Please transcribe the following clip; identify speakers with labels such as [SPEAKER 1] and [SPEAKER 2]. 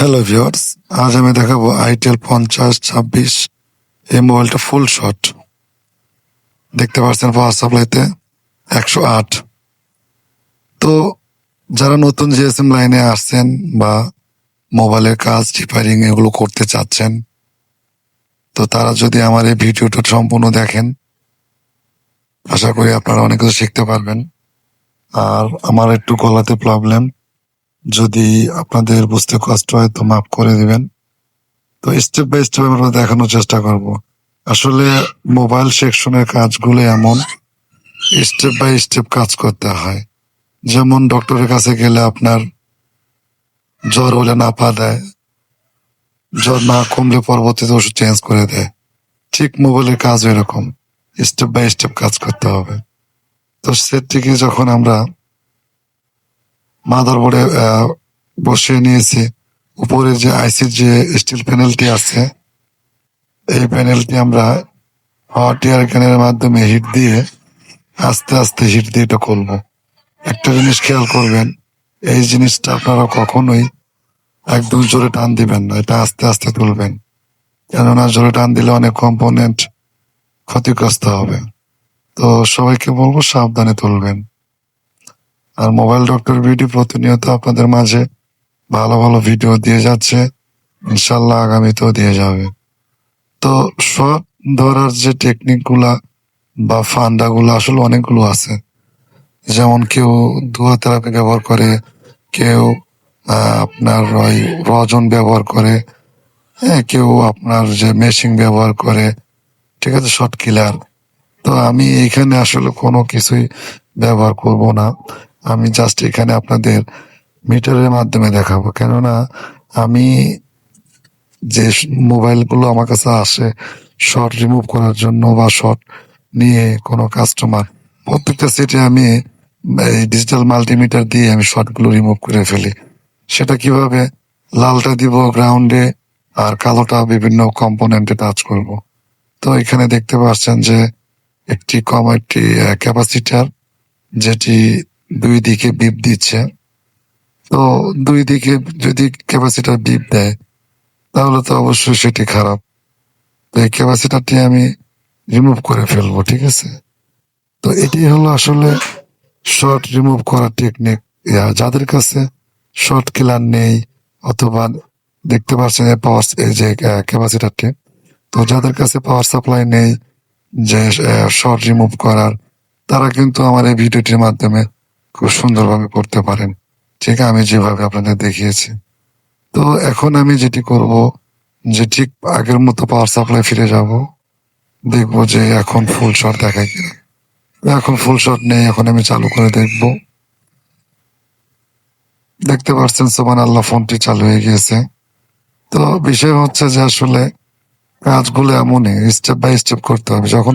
[SPEAKER 1] Hello viewers আজ আমি দেখাবো আইটেল পঞ্চাশ, ছাব্বিশ, এই মোবাইলটা ফুল শট দেখতে পাচ্ছেন পাওয়ার সাপ্লাইতে একশো আট। তো যারা নতুন জিএসএম লাইনে আসছেন বা মোবাইলের কাজ রিপেয়ারিং এগুলো করতে চাচ্ছেন, তো তারা যদি আমার এই ভিডিওটা সম্পূর্ণ দেখেন, আশা করি আপনারা অনেক কিছু শিখতে পারবেন। আর আমার একটু গলাতে প্রবলেম যদি আপনাদের বুঝতে কষ্ট হয় তো মাফ করে দিবেন। তো স্টেপ বাই স্টেপ আমরা দেখানোর চেষ্টা করব। আসলে মোবাইল সেকশনের কাজগুলো এমন স্টেপ বাই স্টেপ কাজ করতে হয়। যেমন ডক্টরের কাছে গেলে আপনার জ্বর হলে না পা দেয়, জ্বর না কমলে পরবর্তীতে ওষুধ চেঞ্জ করে দেয়। ঠিক মোবাইলের কাজ এরকম স্টেপ বাই স্টেপ কাজ করতে হবে। তো সেটিকে যখন আমরা মাদার বোর্ডে বসিয়ে নিয়েছি। উপরে যে আইসির যে স্টিল প্যানেলটি আছে, এই প্যানেলটি আমরা হট এয়ার ক্যানের মাধ্যমে হিট দিয়ে আস্তে আস্তে হিট দিয়ে এটা করব। একটা জিনিস খেয়াল করবেন, এই জিনিসটা আপনারা কখনোই একদম জোরে টান দিবেন না, এটা আস্তে আস্তে তুলবেন। কেননা জোরে টান দিলে অনেক কম্পোনেন্ট ক্ষতিগ্রস্ত হবে। তো সবাইকে বলব, সাবধানে তুলবেন। আর মোবাইল ডক্টর ভিডিও প্রতিনিয়ত আপনাদের মাঝে ভালো ভালো ভিডিও দিয়ে যাচ্ছে। ইনশাল্লাহ আগামীতেও দিয়ে যাবে। তো শর্ট ধরার যে টেকনিকগুলা বা ফান্ডা গুলো আসলে অনেকগুলো আছে। যেমন কেউ ধোয়া থেরাপি ব্যবহার করে, কেউ আপনার ওই রজন ব্যবহার করে হ্যাঁ কেউ আপনার যে মেশিন ব্যবহার করে, ঠিক আছে শর্ট কিলার। তো আমি এখানে আসলে কোনো কিছুই ব্যবহার করব না। আমি জাস্ট এখানে আপনাদের মিটারের মাধ্যমে দেখাবো। কেননা আমি যে মোবাইলগুলো আমার কাছে আসে শর্ট রিমুভ করার জন্য বা শর্ট নিয়ে কোনো কাস্টমার প্রত্যেকটা সেটে আমি, এই ডিজিটাল মাল্টিমিটার দিয়ে আমি শর্টগুলো রিমুভ করে ফেলি। সেটা কীভাবে? লালটা দিব গ্রাউন্ডে আর কালোটা বিভিন্ন কম্পোনেন্টে টাচ করব। তো এখানে দেখতে পাচ্ছেন যে একটি কম, একটি ক্যাপাসিটার যেটি দুই দিকে বিপ দিচ্ছে। তো দুই দিকে যদি ক্যাপাসিটার বিপ দেয়, তাহলে তো অবশ্যই সেটি খারাপ। তো এই ক্যাপাসিটারটি আমি রিমুভ করে ফেলব, ঠিক আছে? তো এটি হলো আসলে শর্ট রিমুভ করার টেকনিক যাদের কাছে শর্ট কিলার নেই, অথবা দেখতে পাচ্ছেন পাওয়ার এই যে ক্যাপাসিটারটি তো যাদের কাছে পাওয়ার সাপ্লাই নেই, যে শর্ট রিমুভ করার, তারা কিন্তু আমার এই ভিডিওটির মাধ্যমে খুব সুন্দরভাবে করতে পারেন। ঠিক আমি যেভাবে আপনাদের দেখিয়েছি। তো এখন আমি যেটি করব, যে ঠিক আগের মতো পাওয়ার সাপ্লাই ফিরে যাব। দেখব যে এখন ফুল শট দেখায় কিনা। এখন ফুল শট নেই, এখন আমি চালু করে দেখব। দেখতে পাচ্ছেন সোমান আল্লাহ ফোনটি চালু হয়ে গিয়েছে। তো বিষয় হচ্ছে যে আসলে কাজগুলো এমনই স্টেপ বাই স্টেপ করতে হবে। যখন